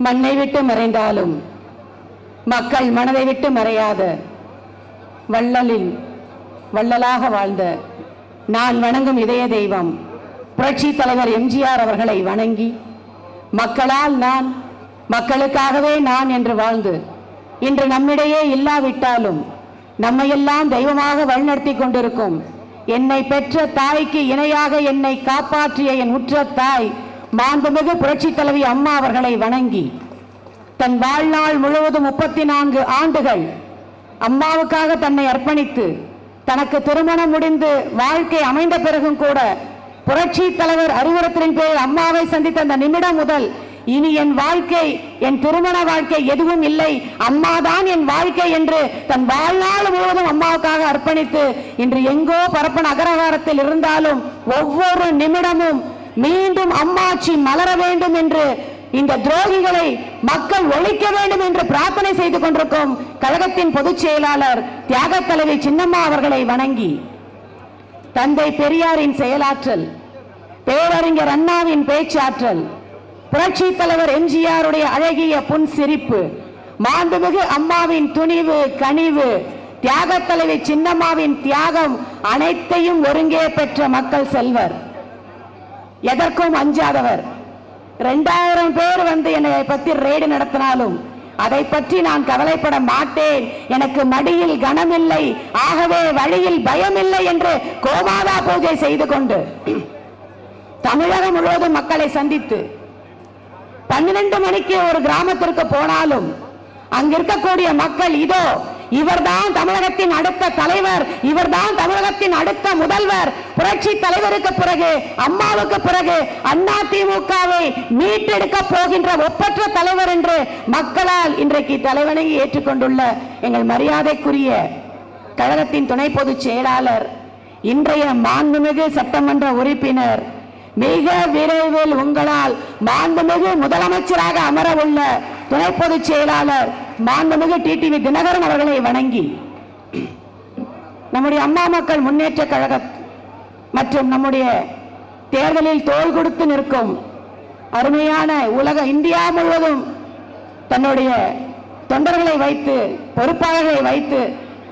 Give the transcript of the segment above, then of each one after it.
மண்ணை விட்டு மறைந்தாலும் மக்கள் மனதை விட்டு மறையாத வள்ளலில் வள்ளலாக வாழ்ந்த நான் வணங்கும் இதய தெய்வம் புரட்சி தலைவர் எம்ஜிஆர் அவர்களை வணங்கி மக்களால் நான் மக்களுக்காகவே நான் என்று வாழ்ந்து இன்று நம்மிடையே இல்லாவிட்டாலும் நம்மையெல்லாம் தெய்வமாக வழிநடத்தி கொண்டிருக்கும் என்னை பெற்ற தாய்க்கு இணையாக என்னை காப்பாற்றிய என் உற்ற தாய் மாண்புமிகு புரட்சி தலைவி அம்மா அவர்களை வணங்கி தன் வாழ்நாள் முழுவதும் முப்பத்தி நான்கு ஆண்டுகள் அம்மாவுக்காக தன்னை அர்ப்பணித்து தனக்கு திருமணம் முடிந்து வாழ்க்கை அமைந்த பிறகும் கூட புரட்சி தலைவர் அறிவுறுத்தலின் பேரில் அம்மாவை சந்தித்த அந்த நிமிடம் முதல் இனி என் வாழ்க்கை என் திருமண வாழ்க்கை எதுவும் இல்லை. அம்மாதான் என் வாழ்க்கை என்று தன் வாழ்நாள் முழுவதும் அம்மாவுக்காக அர்ப்பணித்து இன்று எங்கோ பரப்பன அகரகாரத்தில் இருந்தாலும் ஒவ்வொரு நிமிடமும் மீண்டும் அம்மாச்சி மலர வேண்டும் என்று இந்த துரோகிகளை மக்கள் ஒழிக்க வேண்டும் என்று பிரார்த்தனை செய்து கொண்டிருக்கும் கழகத்தின் பொதுச் செயலாளர் தியாக தலைவி சின்னம்மா அவர்களை வணங்கி தந்தை பெரியாரின் செயலாற்றல் பேரறிஞர் அண்ணாவின் பேச்சாற்றல் புரட்சி தலைவர் எம்ஜிஆருடைய அழகிய புன் சிரிப்பு மாண்புமிகு அம்மாவின் துணிவு கனிவு தியாக தலைவி சின்னம்மாவின் தியாகம் அனைத்தையும் ஒருங்கே பெற்ற மக்கள் செல்வர். எதற்கும் அஞ்சாதவர் ரெண்டாயிரம் பேர் வந்து என்னை பத்தி ரெய்டு நடத்தினாலும் அதை பற்றி நான் கவலைப்பட மாட்டேன். எனக்கு மடியில் கனமில்லை ஆகவே வழியில் பயமில்லை என்று கோமாதா பூஜை செய்து கொண்டு தமிழகம் முழுவதும் மக்களை சந்தித்து பன்னிரண்டு மணிக்கு ஒரு கிராமத்திற்கு போனாலும் அங்கிருக்கக்கூடிய மக்கள் இதோ இவர்தான் தமிழகத்தின் அடுத்த தலைவர் இவர்தான் தமிழகத்தின் அடுத்த முதல்வர். புரட்சி தலைவருக்கு பிறகு அம்மாவுக்கு பிறகு அண்ணா திமுகவை மீட்டெடுக்க போகின்ற ஒப்பற்ற தலைவர் என்று மக்களால் இன்றைக்கு தலைவனை ஏற்றுக்கொண்டுள்ள எங்கள் மரியாதைக்குரிய கழகத்தின் துணை பொதுச் செயலாளர் இன்றைய மாண்புமிகு சட்டமன்ற உறுப்பினர் மிக விரைவில் உங்களால் மாண்புமிகு முதலமைச்சராக அமர உள்ள துணை பொதுச் செயலாளர் மாண்புமிகு டிடிவி தினகரன் அவர்களை வணங்கி நம்முடைய அம்மா மக்கள் முன்னேற்ற கழக மற்றும் நம்முடைய தேர்தலில் தோள் கொடுத்து நிற்கும் அருமையான உலக இந்தியா முழுவதும் தன்னுடைய தொண்டர்களை வைத்து பொறுப்பாளர்களை வைத்து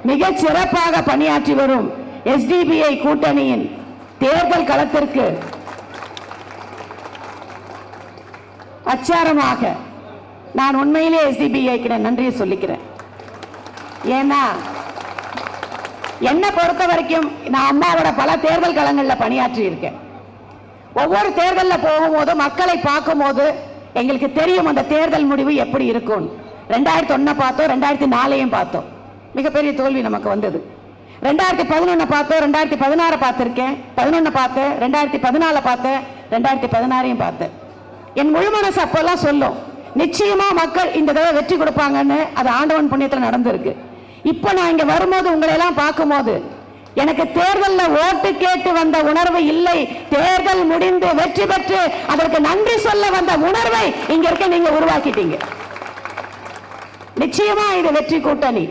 மிக சிறப்பாக பணியாற்றி வரும் எஸ்டிபிஐ கூட்டணியின் தேர்தல் களத்திற்கு அச்சாரமாக நான் உண்மையிலே எஸ்டிபிஐக்கு நான் நன்றியை சொல்லிக்கிறேன். ஏன்னா என்னை பொறுத்த வரைக்கும் நான் அம்மாவோட பல தேர்தல் களங்களில் பணியாற்றி இருக்கேன் ஒவ்வொரு தேர்தலில் போகும்போது மக்களை பார்க்கும்போது எங்களுக்கு தெரியும் அந்த தேர்தல் முடிவு எப்படி இருக்கும். ரெண்டாயிரத்தி ஒன்னை பார்த்தோம் ரெண்டாயிரத்தி நாலையும் பார்த்தோம். மிகப்பெரிய தோல்வி நமக்கு வந்தது. ரெண்டாயிரத்தி பதினொன்னை பார்த்தோம் ரெண்டாயிரத்தி பதினாறு பார்த்துருக்கேன். பதினொன்று பார்த்தேன் ரெண்டாயிரத்தி பதினாலை பார்த்தேன் ரெண்டாயிரத்தி பதினாறையும் பார்த்தேன். என் முழு மனசு அப்போல்லாம் சொல்லும். நிச்சயமா மக்கள் இந்த தடவை வெற்றி கொடுப்பாங்கன்னு அது ஆண்டவன் புண்ணியத்தில் நடந்திருக்கு. இப்போ நான் இங்க வரும்போது உங்களை எல்லாம் பார்க்கும்போது எனக்கு தேர்தல்ல ஓட்டு கேட்டு வந்த உணர்வு இல்லை. தேர்தல் முடிந்து வெற்றி பெற்று அதற்கு நன்றி சொல்ல வந்த உணர்வை இங்க இருக்க நீங்க உருவாக்கிட்டீங்க. நிச்சயமா இது வெற்றி கூட்டணி.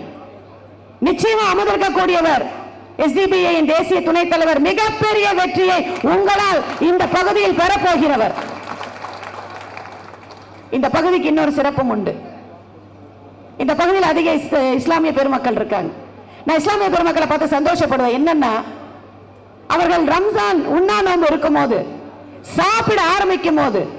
நிச்சயமா அமர்ந்திருக்கக்கூடியவர் எஸ்டிபிஐயின் தேசிய துணைத் தலைவர் மிகப்பெரிய வெற்றியை உங்களால் இந்த பகுதியில் பெறப்போகிறவர். இந்த பகுதிக்கு இன்னொரு சிறப்பும் உண்டு. இந்த பகுதியில் அதிக இஸ்- இஸ்லாமிய பெருமக்கள் இருக்காங்க. நான் இஸ்லாமிய பெருமக்களை பார்த்து சந்தோஷப்படுவேன். என்னன்னா அவர்கள் ரம்ஜான் உண்ணா நோன்பு இருக்கும் போது சாப்பிட ஆரம்பிக்கும் போது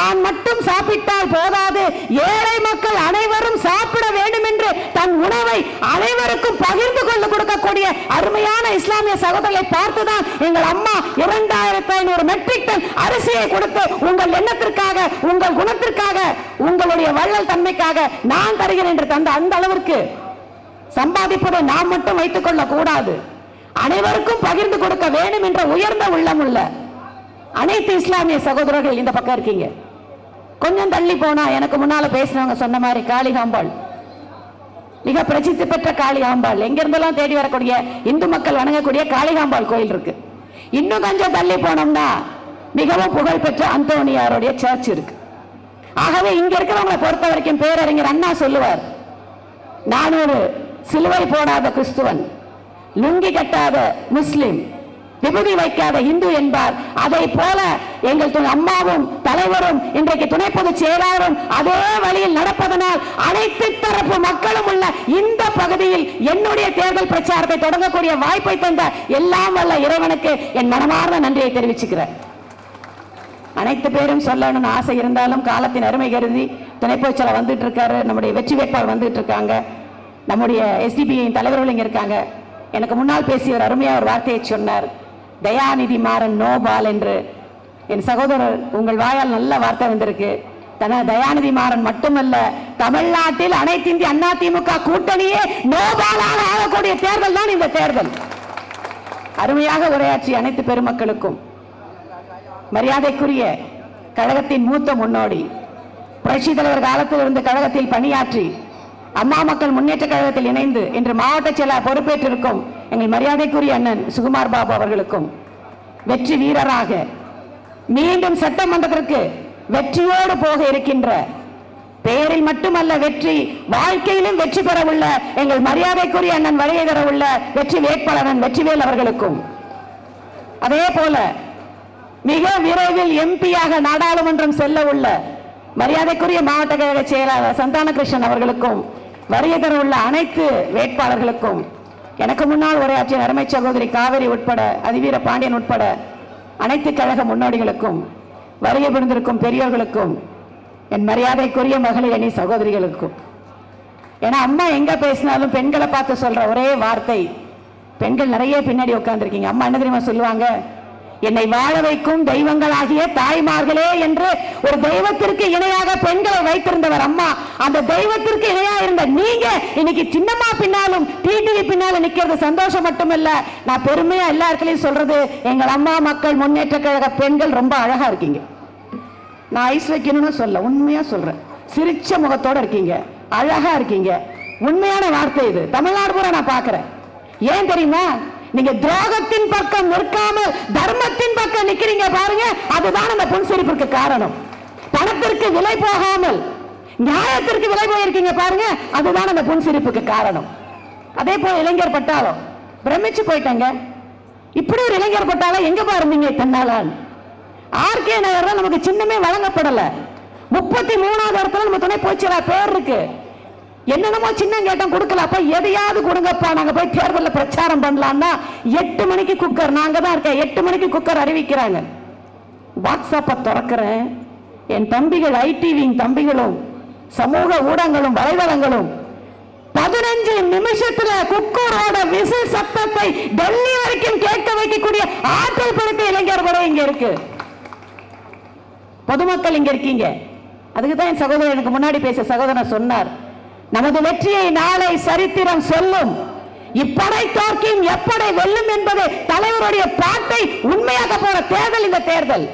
தான் மட்டும் சாப்பிட்டால் போதாது. ஏழை மக்கள் அனைவரும் சாப்பிட வேண்டும் என்று தன் உணவை அனைவருக்கும் பகிர்ந்து கொண்டு கொடுக்கக்கூடிய அருமையான இஸ்லாமிய சகோதரர்களை பார்த்துதான் எங்கள் அம்மா இரண்டாயிரத்தி ஐநூறு மெட்ரிக் டன் அரிசியை கொடுத்து உங்கள் எண்ணத்திற்காக உங்கள் குணத்திற்காக உங்களுடைய வள்ளல் தன்மைக்காக நான் தருகிறேன் என்று தந்த அந்த அளவிற்கு சம்பாதிப்பதை நாம் மட்டும் வைத்துக் கொள்ள கூடாது அனைவருக்கும் பகிர்ந்து கொடுக்க வேண்டும் என்ற உயர்ந்த உள்ளம் உள்ள அனைத்து இஸ்லாமிய சகோதரர்கள் இந்த பக்கம் இருக்கீங்க. கொஞ்சம் தள்ளி போனா எனக்கு முன்னால பேசினவங்க சொன்ன மாதிரி காளிகாம்பாள் மிக பிரசித்தி பெற்ற காளிகாம்பாள் எங்க தேடி வரக்கூடிய இந்து மக்கள் வணங்கக்கூடிய காளிகாம்பாள் கோயில் இருக்கு. இன்னும் கொஞ்சம் தள்ளி போனோம்னா மிகவும் புகழ்பெற்ற அந்தோனியாருடைய சர்ச் இருக்கு. ஆகவே இங்க இருக்கிறவங்களை பொறுத்த வரைக்கும் பேரறிஞர் அண்ணா சொல்லுவார். நான் ஒரு சிலுவை போடாத கிறிஸ்துவன் லுங்கி கட்டாத முஸ்லிம் விபூதி வைக்காத இந்து என்பார். அதை போல எங்கள் அம்மாவும் தலைவரும் இன்றைக்கு துணை பொதுச் செயலாளரும் அதே வழியில் நடப்பதனால் அனைத்து தரப்பு மக்களும் உள்ள இந்த பகுதியில் என்னுடைய தேர்தல் பிரச்சாரத்தை தொடங்கக்கூடிய வாய்ப்பை தந்த எல்லாம் வல்ல இறைவனுக்கு என் மனமார்ந்த நன்றியை தெரிவிச்சுக்கிறேன். அனைத்து பேரும் சொல்லணும்னு ஆசை இருந்தாலும் காலத்தின் அருமை கருதி துணைப்பொதுச்செயலர் வந்துட்டு இருக்காரு நம்முடைய வெற்றி வேட்பாளர் வந்துட்டு இருக்காங்க நம்முடைய எஸ்டிபியின் தலைவர்கள் இங்க இருக்காங்க. எனக்கு முன்னால் பேசியவர் அருமையா ஒரு வார்த்தையை சொன்னார். தயாநிதி மாறன் நோபால் என்று என் சகோதரர் உங்கள் வாயால் நல்ல வார்த்தை வந்திருக்கு. தன தயாநிதி மாறன் மட்டுமல்ல தமிழ்நாட்டில் அனைத்து இந்திய அண்ணா திமுக கூட்டணியே நோபாலாக ஆகக்கூடிய தேர்தல் தான் இந்த தேர்தல். அருமையாக உரையாற்றி அனைத்து பெருமக்களுக்கும் மரியாதைக்குரிய கழகத்தின் மூத்த முன்னோடி புரட்சி தலைவர் காலத்தில் இருந்து கழகத்தில் பணியாற்றி அம்மா மக்கள் முன்னேற்ற கழகத்தில் இணைந்து இன்று மாவட்ட செயலாளர் பொறுப்பேற்றிருக்கும் எங்கள் மரியாதைக்குரிய அண்ணன் சுகுமார் பாபு அவர்களுக்கும் வெற்றி வீரராக மீண்டும் சட்டமன்றத்திற்கு வெற்றியோடு போக இருக்கின்ற பெயரில் மட்டுமல்ல வெற்றி வாழ்க்கையிலும் வெற்றி பெற உள்ள எங்கள் மரியாதைக்குரிய அண்ணன் வழியை தர உள்ள வெற்றி வேட்பாளர் வெற்றிவேல் அவர்களுக்கும். அதே போல மிக விரைவில் எம்பியாக நாடாளுமன்றம் செல்ல உள்ள மரியாதைக்குரிய மாவட்ட கழக செயலாளர் சந்தான கிருஷ்ணன் அவர்களுக்கும் வருகை தர உள்ள அனைத்து வேட்பாளர்களுக்கும் எனக்கு முன்னால் உரையாற்றிய அருமை சகோதரி காவேரி உட்பட அதிவீர பாண்டியன் உட்பட அனைத்து கழக முன்னோடிகளுக்கும் வருகை புரிந்திருக்கும் பெரியோர்களுக்கும் என் மரியாதைக்குரிய மகளிர் அணி சகோதரிகளுக்கும். ஏன்னா அம்மா எங்க பேசினாலும் பெண்களை பார்த்து சொல்ற ஒரே வார்த்தை பெண்கள் நிறைய பின்னாடி உட்காந்துருக்கீங்க அம்மா என்ன தெரியுமா சொல்லுவாங்க? என்னை வாழ வைக்கும் தெய்வங்களாகிய தாய்மார்களே என்று ஒரு தெய்வத்திற்கு இணையாக பெண்களை வைத்திருந்தவர் அம்மா. அந்த தெய்வத்திற்கு இணையா இருந்த நீங்க இன்னைக்கு சின்னம்மா பின்னாலும் டிடிவி பின்னாலும் நிக்கிறது சந்தோஷம் மட்டுமல்ல. நான் பெருமையா எல்லா சொல்றது எங்கள் அம்மா மக்கள் முன்னேற்ற கழக பெண்கள் ரொம்ப அழகா இருக்கீங்க. நான் ஐஸ் வைக்கணும்னு சொல்ல உண்மையா சொல்றேன். சிரிச்ச முகத்தோட இருக்கீங்க. அழகா இருக்கீங்க. உண்மையான வார்த்தை இது. தமிழ்நாடு பூரா நான் பாக்குறேன் ஏன் தெரியுமா? நீங்க துரோகத்தின் பக்கம் நிற்காமல் தர்மத்தின் பக்கம் நிக்கிறீங்க பாருங்க அதுதான் அந்த புன்சிரிப்புக்கு காரணம். பணத்திற்கு விலை போகாமல் நியாயத்திற்கு விலை போயிருக்கீங்க பாருங்க அதுதான் அந்த புன்சிரிப்புக்கு காரணம். அதே போல இளைஞர் பட்டாலும் பிரமிச்சு போயிட்டாங்க. இப்படி ஒரு இளைஞர் பட்டாலும் எங்க பாருந்தீங்க தன்னாலான்? ஆர்கே நகர்ல நமக்கு சின்னமே வழங்கப்படல. முப்பத்தி மூணாவது இடத்துல நம்ம துணை போச்சு பேர் இருக்கு. என்னென்னமோ சின்னம் கேட்டோம் கொடுக்கலப்ப எதையாவது கொடுங்கப்பா. நாங்கள் போய் தேர்தலில் பிரச்சாரம் பண்ணலாம்னா எட்டு மணிக்கு குக்கர். நாங்கள் தான் இருக்கேன். எட்டு மணிக்கு குக்கர் அறிவிக்கிறாங்க. வாட்ஸ்அப்பை திறக்கிறேன். என் தம்பிகள் ஐடிவியின் தம்பிகளும் சமூக ஊடகங்களும் வலைதளங்களும் பதினஞ்சு நிமிஷத்துல குக்கரோட விசில் சத்தத்தை டெல்லி வரைக்கும் கேட்க வைக்கக்கூடிய ஆற்றல் படுத்த இளைஞர் படம் இங்க இருக்கு. பொதுமக்கள் இங்க இருக்கீங்க. அதுக்கு தான் என் சகோதரர் எனக்கு முன்னாடி பேச சகோதரன் சொன்னார். நமது வெற்றியை நாளை சரித்திரம் சொல்லும். இப்படை தோற்கும் எப்படை வெல்லும் என்பது தலைவருடைய பாட்டை உண்மையாக போற தேர்தல் இந்த தேர்தல்.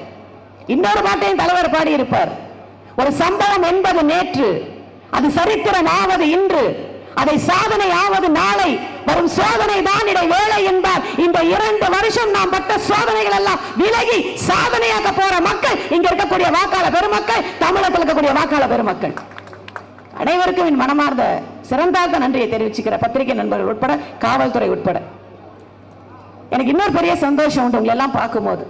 இன்னொரு பாட்டையும் தலைவர் பாடியிருப்பார். ஒரு சம்பவம் என்பது நேற்று அது சரித்திரம் ஆவது இன்று அதை சாதனை ஆவது நாளை வரும் சோதனை தான் இடை வேலை என்பார். இந்த இரண்டு வருஷம் நாம் பட்ட சோதனைகள் எல்லாம் விலகி சாதனையாக போற மக்கள் இங்க இருக்கக்கூடிய வாக்காளர் பெருமக்கள் தமிழகத்தில் இருக்கக்கூடிய வாக்காளர் பெருமக்கள். அனைவருக்கும் என் மனமார்ந்த சிறந்தார்ந்த நன்றியை தெரிவிச்சுக்கிற பத்திரிகை நண்பர்கள் உட்பட காவல்துறை உட்பட. எனக்கு இன்னொரு பெரிய சந்தோஷம் உண்டு உங்களை எல்லாம் பார்க்கும்போது.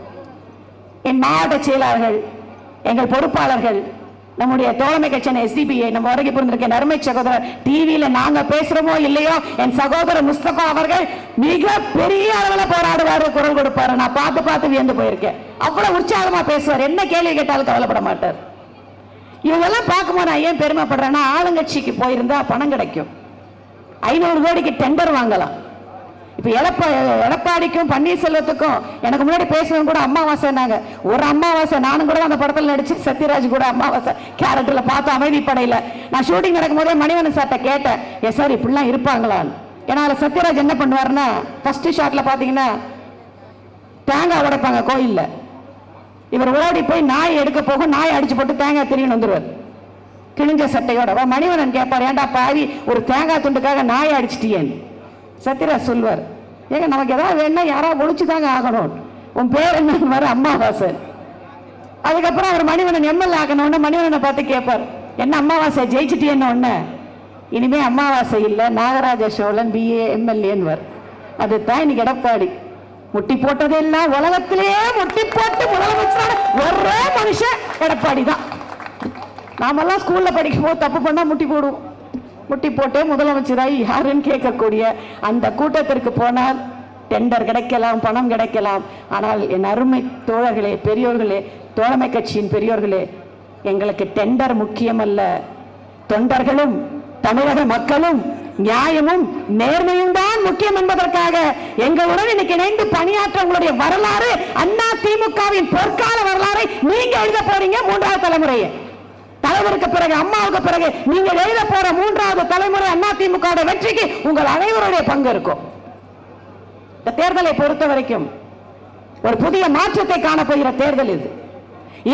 என் மாவட்ட செயலாளர்கள் எங்கள் பொறுப்பாளர்கள் நம்முடைய தோழமை கட்சியான எஸ்டிபிஐ நம்ம வரைக்கும் புரிந்திருக்க நறுமை சகோதரர் டிவியில நாங்க பேசுறோமோ இல்லையோ என் சகோதரர் முஸ்தபா அவர்கள் மிக பெரிய அளவில் போராடுவாரு குரல் கொடுப்பாரு. நான் பார்த்து பார்த்து வியந்து போயிருக்கேன். அவ்வளவு உற்சாகமா பேசுவார். என்ன கேள்வி கேட்டாலும் கவலைப்பட மாட்டார். இவங்கெல்லாம் பார்க்கும்போது நான் ஏன் பெருமைப்படுறேன்னா ஆளுங்கட்சிக்கு போயிருந்தா பணம் கிடைக்கும். ஐநூறு கோடிக்கு டெண்டர் வாங்கலாம். இப்ப எடப்பா எடப்பாடிக்கும் பன்னீர்செல்வத்துக்கும் எனக்கு முன்னாடி பேசுனவங்க கூட அமாவாசைனாங்க ஒரு அம்மாவாசை நானும் கூட அந்த படத்தில் நடிச்சு சத்யராஜ் கூட அம்மாவாசை. கேரக்டர்ல பார்த்து அமைதிப்படையில நான் ஷூட்டிங் நடக்கும் போதே சார்ட்ட கேட்டேன் ஏ சார் இப்படிலாம் இருப்பாங்களான்னு. ஏன்னா அதுல சத்யராஜ் என்ன பண்ணுவாருன்னா ஃபர்ஸ்ட் ஷாட்ல பாத்தீங்கன்னா தேங்காய் உடைப்பாங்க கோயில்ல. இவர் ஓடி போய் நாய் எடுக்க போகும் நாய் அடிச்சு போட்டு தேங்காய் திரும்பி வந்துடுவார் கிழிஞ்ச சட்டையோட. வா மணிவனன் கேட்பார் ஏன்டா பாவி ஒரு தேங்காய் துண்டுக்காக நாய் அடிச்சிட்டியேன்னு. சத்யராஜ் சொல்வார் ஏங்க நமக்கு ஏதாவது வேணும்னா யாராவது ஒழிச்சு தாங்க ஆகணும். உன் பேர் என்னன்னு வர அம்மாவாசை. அதுக்கப்புறம் அவர் மணிவனன் எம்எல்ஏ ஆகணும்னு மணிவனனை பார்த்து கேட்பார் என்ன அம்மாவாசை ஜெயிச்சிட்டியன்னு ஒன்று இனிமே அம்மாவாசை இல்லை நாகராஜ சோழன் பிஏ எம்எல்ஏன்னு அது தான் இன்னைக்கு எடப்பாடி. முட்டி போட்டதெல்லாம் உலகத்திலேயே முட்டி போட்டு முதலமைச்சரான ஒரே மனுஷன் எடப்பாடி தான் நாமெல்லாம் ஸ்கூல்ல படிக்கும் போது தப்பு பண்ணா முட்டி போடுவோம். முட்டி போட்டே முதலமைச்சராய் யாருன்னு கேட்கக்கூடிய அந்த கூட்டத்திற்கு போனால் டெண்டர் கிடைக்கலாம் பணம் கிடைக்கலாம். ஆனால் என் அருமை தோழர்களே பெரியோர்களே தோழமை கட்சியின் பெரியோர்களே எங்களுக்கு டெண்டர் முக்கியமல்ல. தொண்டர்களும் தமிழக மக்களும் நியாயமும் நேர்மையும் தான் முக்கியம் என்பதற்காக எங்களுடன் இன்னைக்கு இணைந்து பணியாற்ற உங்களுடைய வரலாறு அண்ணா திமுகவின் பொற்கால வரலாறை நீங்க எழுத போறீங்க மூன்றாவது தலைமுறையை. தலைவருக்கு பிறகு அம்மாவுக்கு பிறகு நீங்க எழுத போற மூன்றாவது தலைமுறை அண்ணா திமுக வெற்றிக்கு உங்கள் அனைவருடைய பங்கு இருக்கும். இந்த தேர்தலை பொறுத்த வரைக்கும் ஒரு புதிய மாற்றத்தை காணப்போகிற தேர்தல் இது.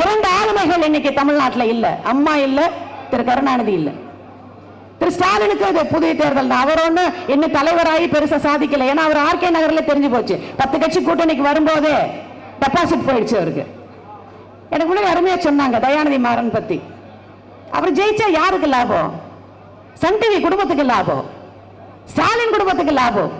இரண்டு ஆளுமைகள் இன்னைக்கு தமிழ்நாட்டில் இல்லை. அம்மா இல்லை திரு கருணாநிதி இல்லை. திரு ஸ்டாலினுக்கு இது புதிய தேர்தல் தான். அவர் ஒண்ணு இன்னும் தலைவராகி பெருசா சாதிக்கல. ஏன்னா அவர் ஆர்கே நகர்ல தெரிஞ்சு போச்சு. பத்து கட்சி கூட்டணிக்கு வரும்போதே டெபாசிட் போயிடுச்சு அவருக்கு. எனக்கு முன்னாடி அருமையா சொன்னாங்க தயாநிதி மாறன் பத்தி. அவர் ஜெயிச்சா யாருக்கு லாபம்? சன் டிவி குடும்பத்துக்கு லாபம். ஸ்டாலின் குடும்பத்துக்கு லாபம்.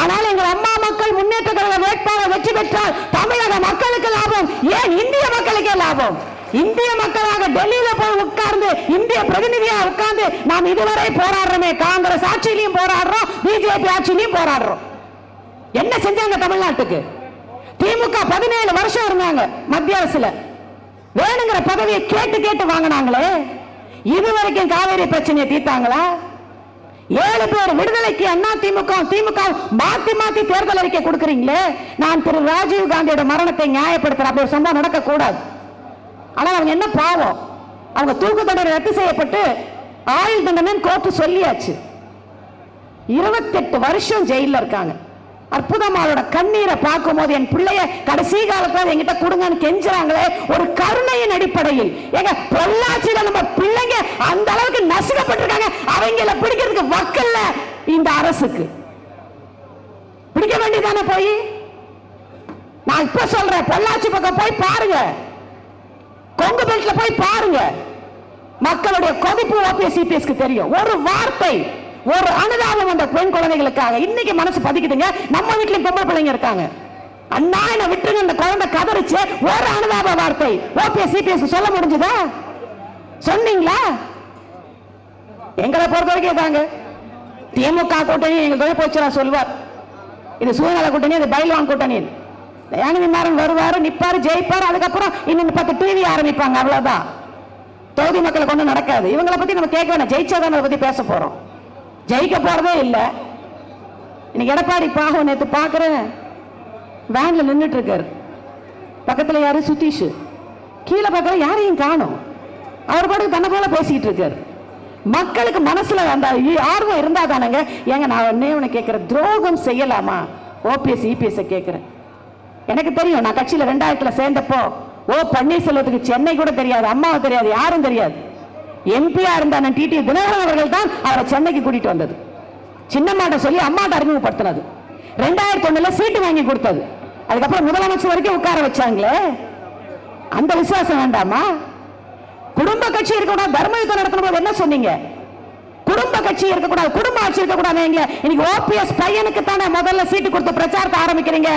ஆனால் எங்கள் அம்மா மக்கள் முன்னேற்ற கழக வேட்பாளர் வெற்றி பெற்றால் தமிழக மக்களுக்கு லாபம். ஏன் இந்திய மக்களுக்கே லாபம்? இந்திய மக்களாக டெல்லியில போய் உட்கார்ந்து இந்திய பிரதிநிதியா உட்கார்ந்து நாம் இதுவரை போராடுறோமே. காங்கிரஸ் ஆட்சியிலையும் போராடுறோம் பிஜேபி ஆட்சியிலையும் போராடுறோம். என்ன செஞ்சாங்க தமிழ்நாட்டுக்கு? திமுக பதினேழு வருஷம் இருந்தாங்க மத்திய அரசுல. வேணுங்கிற பதவியை கேட்டு கேட்டு வாங்கினாங்களே. இதுவரைக்கும் காவேரி பிரச்சனையை தீர்த்தாங்களா? ஏழு பேர் விடுதலைக்கு அண்ணா திமுக திமுக மாத்தி மாத்தி தேர்தல் அறிக்கை கொடுக்குறீங்களே. நான் திரு ராஜீவ் காந்தியோட மரணத்தை நியாயப்படுத்துறேன். அப்படி ஒரு சம்பவம் நடக்க கூடாது ஆனால் அவங்க என்ன பாவம்? அவங்க தூக்கு தண்டனை ரத்து செய்யப்பட்டு ஆயுள் தண்டனை கோர்ட்டு சொல்லியாச்சு. இருபத்தெட்டு வருஷம் ஜெயிலில் இருக்காங்க. அற்புதம் அவரோட கண்ணீரை பார்க்கும்போது என் பிள்ளைய கடைசி காலத்தில் எங்கிட்ட கொடுங்கன்னு கெஞ்சுறாங்களே ஒரு கருணையின் அடிப்படையில். ஏங்க பொள்ளாச்சியில நம்ம பிள்ளைங்க அந்த அளவுக்கு நசுக்கப்பட்டிருக்காங்க. அவங்கள பிடிக்கிறதுக்கு வக்கல்ல இந்த அரசுக்கு. பிடிக்க வேண்டியதானே போய்? நான் இப்ப சொல்றேன் பொள்ளாச்சி பக்கம் போய் பாருங்க. கொங்கு பெல்ட்ல போய் பாருங்க. மக்களுடைய கொதிப்பு ஓபிஎஸ் சிபிஎஸ்க்கு தெரியும். ஒரு வார்த்தை ஒரு அனுதாபம் அந்த பெண் குழந்தைகளுக்காக இன்னைக்கு மனசு பதிக்குதுங்க. நம்ம வீட்லயும் பொம்பளை பிள்ளைங்க இருக்காங்க. அண்ணா என்ன விட்டுருங்க. இந்த குழந்தை கதறிச்சு ஒரு அனுதாப வார்த்தை ஓபிஎஸ் சிபிஎஸ் சொல்ல முடிஞ்சுதா? சொன்னீங்களா? எங்களை பொறுத்த வரைக்கும் தாங்க திமுக கூட்டணி எங்க தொழில் போச்சுரா சொல்வார். இது சூழ்நிலை கூட்டணி இது பைல்வான் கூட்டணி. தயாநிதி மாறன் வருவாரு நிப்பாரு ஜெயிப்பாரு அதுக்கப்புறம் இன்னும் பத்து டிவி ஆரம்பிப்பாங்க அவ்வளவுதான். தொகுதி மக்களை கொண்டு நடக்காது. இவங்களை பத்தி நம்ம கேட்க வேணாம். ஜெயிச்சாதான் அதை பத்தி பேச போறோம். ஜெயிக்க போறதே இல்லை. இன்னைக்கு எடப்பாடி பாகம் நேற்று பார்க்குறேன் வேனில் நின்றுட்டு இருக்காரு பக்கத்தில் யாரு? சுதீஷ். கீழே பார்க்குற யாரையும் காணும். அவர் பாட்டுக்கு தன்னை போல பேசிக்கிட்டு இருக்காரு மக்களுக்கு மனசுல அந்த ஆர்வம் இருந்தா தானங்க. ஏங்க நான் ஒன்னே உன்னை கேட்கிறேன் துரோகம் செய்யலாமா? ஓபிஎஸ் இபிஎஸ் கேட்கிறேன் எனக்கு தெரியும் நான் கட்சியில் ரெண்டாயிரத்துல சேர்ந்தப்போ ஓ பன்னீர்செல்வத்துக்கு சென்னை கூட தெரியாது அம்மாவை தெரியாது யாரும் தெரியாது. எம்பியா இருந்தான டிடி தினகரன் அவர்கள் தான் அவரை சென்னைக்கு கூட்டிட்டு வந்தது. சின்னம்மாட்ட சொல்லி அம்மாட்ட அறிமுகப்படுத்தினது. ரெண்டாயிரத்தி ஒண்ணுல சீட்டு வாங்கி கொடுத்தது. அதுக்கப்புறம் முதலமைச்சர் வரைக்கும் உட்கார வச்சாங்களே. அந்த விசுவாசம் வேண்டாமா? குடும்ப கட்சி இருக்கக்கூடாது தர்ம யுத்தம் நடத்தணும் என்ன சொன்னீங்க? குடும்ப கட்சி இருக்கக்கூடாது குடும்ப ஆட்சி இருக்கக்கூடாது இன்னைக்கு ஓபிஎஸ் பையனுக்கு தானே முதல்ல சீட்டு கொடுத்து பிரச்சாரத்தை ஆரம்பிக்கிறீங்க?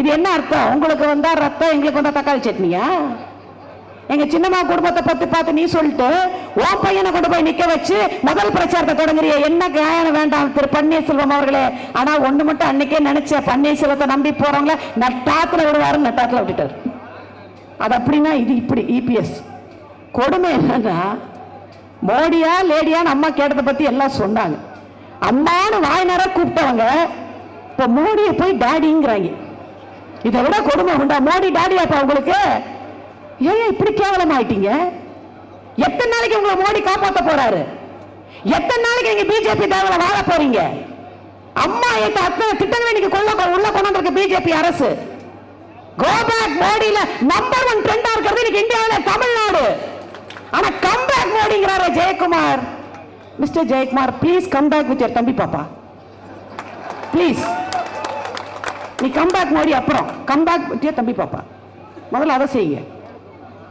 இது என்ன அர்த்தம்? உங்களுக்கு வந்தா ரத்தம் எங்களுக்கு வந்தா தக்காளி சட்னியா? எங்க சின்னம்மா குடும்பத்தை பத்தி பார்த்து நீ சொல்லிட்டு உன் பையனை கொண்டு போய் நிக்க வச்சு முதல் பிரச்சாரத்தை தொடங்குறிய. என்ன காயம் வேண்டாம் திரு பன்னீர்செல்வம் அவர்களே. ஆனா ஒண்ணு மட்டும் அன்னைக்கே நினைச்ச பன்னீர்செல்வத்தை நம்பி போறவங்கள நட்டாத்துல விடுவாரு நட்டாத்துல விட்டுட்டாரு. அது அப்படின்னா இது இப்படி இபிஎஸ் கொடுமை என்னன்னா மோடியா லேடியான்னு அம்மா கேட்டதை பத்தி எல்லாம் சொன்னாங்க. அம்மானு வாய் கூப்பிட்டவங்க இப்ப மோடியை போய் டாடிங்கிறாங்க. இதை விட கொடுமை உண்டா? மோடி டாடியாப்பா உங்களுக்கு? ஏன் இப்படி கேவலம் ஆயிட்டீங்க எத்தனை நாளைக்கு உங்களை மோடி காப்பாற்ற போறாரு? எத்தனை நாளைக்கு நீங்க பிஜேபி தேவையில வாழ போறீங்க? அம்மா ஏத்த அத்தனை திட்டங்களை நீங்க கொள்ள உள்ள கொண்டு வந்திருக்க பிஜேபி அரசு. கோபேக் மோடியில நம்பர் ஒன் ட்ரெண்டா இருக்கிறது இன்னைக்கு இந்தியாவில தமிழ்நாடு. ஆனா comeback மோடிங்கிறாரு Jayakumar. Mister Jayakumar please come back with தம்பி பாப்பா. ப்ளீஸ் நீ கம்பேக் மோடி அப்புறம். கம்பேக் பற்றிய தம்பி பாப்பா. முதல்ல அதை செய்யுங்க.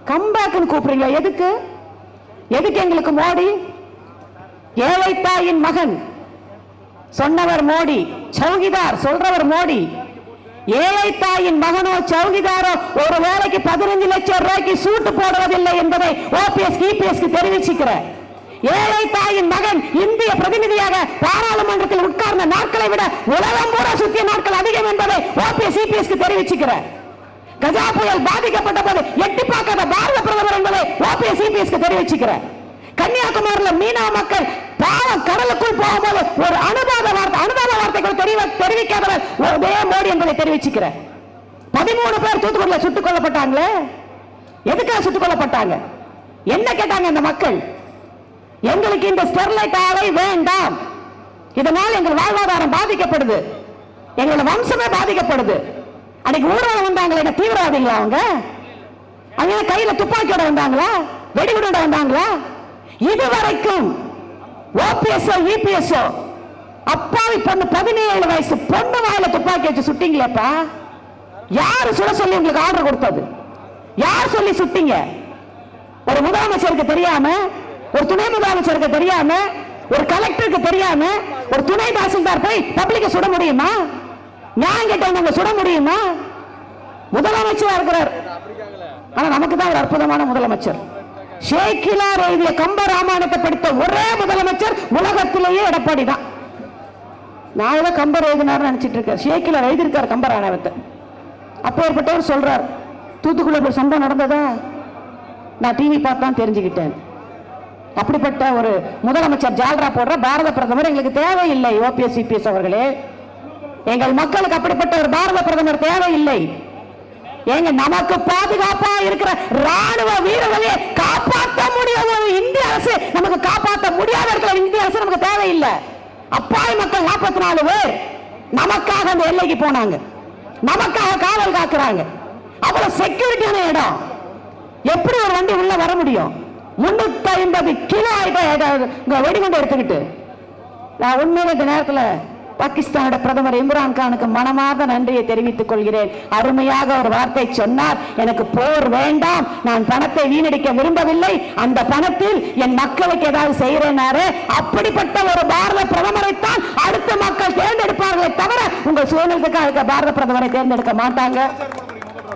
கம்பேக்னு கூப்பிடுறீங்களா? எதுக்கு? எதுக்கு எங்களுக்கு மோடி? ஏழை தாயின் மகன். சொன்னவர் மோடி. சௌகிதார் சொல்றவர் மோடி. ஏழை தாயின் மகனோ சௌகிதாரோ ஒரு வேலைக்கு பதினஞ்சு லட்சம் ரூபாய்க்கு சூட்டு போடுவதில்லை என்பதை ஓபிஎஸ் இபிஎஸ்க்கு தெரிவிச்சுக்கிறேன். ஏழை தாயின் மகன் இந்திய பிரதிநிதியாக பாராளுமன்றத்தில் உட்கார்ந்த நாட்களை விட உலகம் பூரா சுத்திய நாட்கள் அதிகம் என்பதை ஓபிஎஸ் சிபிஎஸ்க்கு தெரிவிச்சுக்கிறேன். கஜா புயல் பாதிக்கப்பட்ட போது எட்டி பார்க்காத பாரத பிரதமர் என்பதை ஓபிஎஸ் சிபிஎஸ்க்கு தெரிவிச்சுக்கிறேன். கன்னியாகுமரியில மீனவ மக்கள் பாவம் கடலுக்குள் போகும்போது ஒரு அனுதாப வார்த்தை அனுதாப வார்த்தைகள் தெரிய தெரிவிக்காதவர் ஒரே மோடி என்பதை தெரிவிச்சுக்கிறேன். பதிமூணு பேர் தூத்துக்குடியில் சுட்டுக் கொல்லப்பட்டாங்களே? எதுக்காக சுட்டுக் கொல்லப்பட்டாங்க? என்ன கேட்டாங்க இந்த மக்கள்? எங்களுக்கு இந்த ஸ்டெர்லைட் ஆலை வேண்டாம். இதனால் எங்கள் வாழ்வாதாரம் பாதிக்கப்படுது. எங்களோட வம்சமே பாதிக்கப்படுது. அன்னைக்கு ஊர்வலம் வந்தாங்களே என்ன தீவிரவாதிகளா அவங்க? அவங்க கையில துப்பாக்கியோட வந்தாங்களா? வெடிகுண்டோட வந்தாங்களா? இதுவரைக்கும் ஓபிஎஸ்ஓ இபிஎஸ்ஓ அப்பாவி பொண்ணு பதினேழு வயசு பொண்ணு வாயில துப்பாக்கி வச்சு சுட்டீங்களேப்பா. யாரு சுட சொல்லி உங்களுக்கு ஆர்டர் கொடுத்தது? யார் சொல்லி சுட்டீங்க? ஒரு முதலமைச்சருக்கு தெரியாம ஒரு துணை முதலமைச்சருக்கு தெரியாம ஒரு கலெக்டருக்கு தெரியாம ஒரு துணை தாசில்தார் போய் பப்ளிக்க சுட முடியுமா? நியாயம் கேட்டவங்க சுட முடியுமா? முதலமைச்சரா இருக்கிறார். ஆனா நமக்கு தான் ஒரு அற்புதமான முதலமைச்சர். ஷேக்கிலார் எழுதிய கம்ப ராமாயணத்தை படித்த ஒரே முதலமைச்சர் உலகத்திலேயே எடப்பாடி தான். நான் ஏதோ கம்பர் எழுதினார் நினைச்சிட்டு இருக்கேன். ஷேக்கிலார் எழுதியிருக்கார் கம்ப ராமாயணத்தை. அப்பேற்பட்டவர் சொல்றார் தூத்துக்குள்ள ஒரு சம்பவம் நடந்ததா? நான் டிவி பார்த்து தான் தெரிஞ்சுக்கிட்டேன். அப்படிப்பட்ட ஒரு முதலமைச்சர் ஜால்ரா போடுற பாரத பிரதமர் எங்களுக்கு தேவையில்லை ஓபிஎஸ் சிபிஎஸ் அவர்களே. எங்கள் மக்களுக்கு அப்படிப்பட்ட ஒரு பாரத பிரதமர் தேவையில்லை. எங்க நமக்கு பாதுகாப்பா இருக்கிற ராணுவ வீரர்களே காப்பாற்ற முடியாத ஒரு இந்திய அரசு நமக்கு காப்பாற்ற முடியாத இருக்கிற இந்திய அரசு நமக்கு தேவையில்லை. அப்பாவி மக்கள் நாற்பத்தி நாலு பேர் நமக்காக அந்த எல்லைக்கு போனாங்க. நமக்காக காவல் காக்குறாங்க. அவ்வளவு செக்யூரிட்டியான இடம். எப்படி ஒரு வண்டி உள்ள வர முடியும்? முன்னூத்தி ஐம்பது கிலோ ஆயிட்ட வெடிகுண்டு எடுத்துக்கிட்டு. நான் உண்மையில இந்த நேரத்தில் பாகிஸ்தானோட பிரதமர் இம்ரான் கானுக்கு மனமார்ந்த நன்றியை தெரிவித்துக் கொள்கிறேன். அருமையாக ஒரு வார்த்தை சொன்னார். எனக்கு போர் வேண்டாம். நான் பணத்தை வீணடிக்க விரும்பவில்லை. அந்த பணத்தில் என் மக்களுக்கு ஏதாவது செய்கிறேனாரு அப்படிப்பட்ட ஒரு பாரத பிரதமரைத்தான் அடுத்த மக்கள் தேர்ந்தெடுப்பார்களே தவிர உங்கள் சுதந்திரத்துக்காக இருக்க பாரத பிரதமரை தேர்ந்தெடுக்க மாட்டாங்க.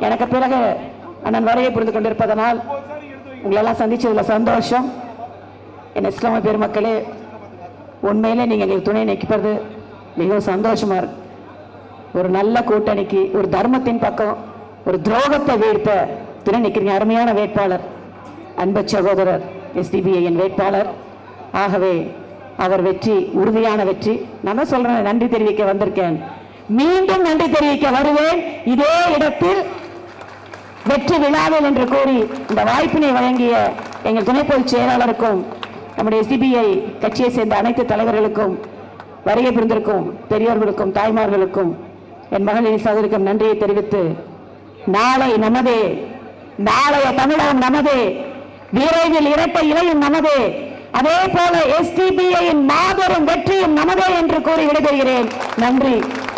எனக்கு பிறகு அண்ணன் வரையை புரிந்து கொண்டிருப்பதனால் உங்களெல்லாம் சந்திச்சதுல சந்தோஷம். என் இஸ்லாமிய பெருமக்களே உண்மையிலே நீங்க எங்களுக்கு துணை நிற்கிறது. மிகவும் சந்தோஷமா இருக்கு. ஒரு நல்ல கூட்டணிக்கு ஒரு தர்மத்தின் பக்கம் ஒரு துரோகத்தை வீழ்த்த துணை நிற்கிறீங்க. அருமையான வேட்பாளர் அன்பு சகோதரர் எஸ்டிபிஐயின் வேட்பாளர். ஆகவே அவர் வெற்றி உறுதியான வெற்றி. நான் சொல்கிறேன் சொல்றேன் நன்றி தெரிவிக்க வந்திருக்கேன். மீண்டும் நன்றி தெரிவிக்க வருவேன். இதே இடத்தில் வெற்றி விழாவில் என்று கூறி இந்த வாய்ப்பினை வழங்கிய எங்கள் துணை பொதுச் செயலாளருக்கும் நம்முடைய சிபிஐ கட்சியை சேர்ந்த அனைத்து தலைவர்களுக்கும் வருகை புரிந்திருக்கும் பெரியோர்களுக்கும் தாய்மார்களுக்கும் என் மகளிர் சகோதரிக்கும் நன்றியை தெரிவித்து நாளை நமதே நாளைய தமிழகம் நமதே விரைவில் இரட்டை இலையும் நமதே அதே போல எஸ்டிபிஐயின் மாபெரும் வெற்றியும் நமதே என்று கூறி விடைபெறுகிறேன். நன்றி.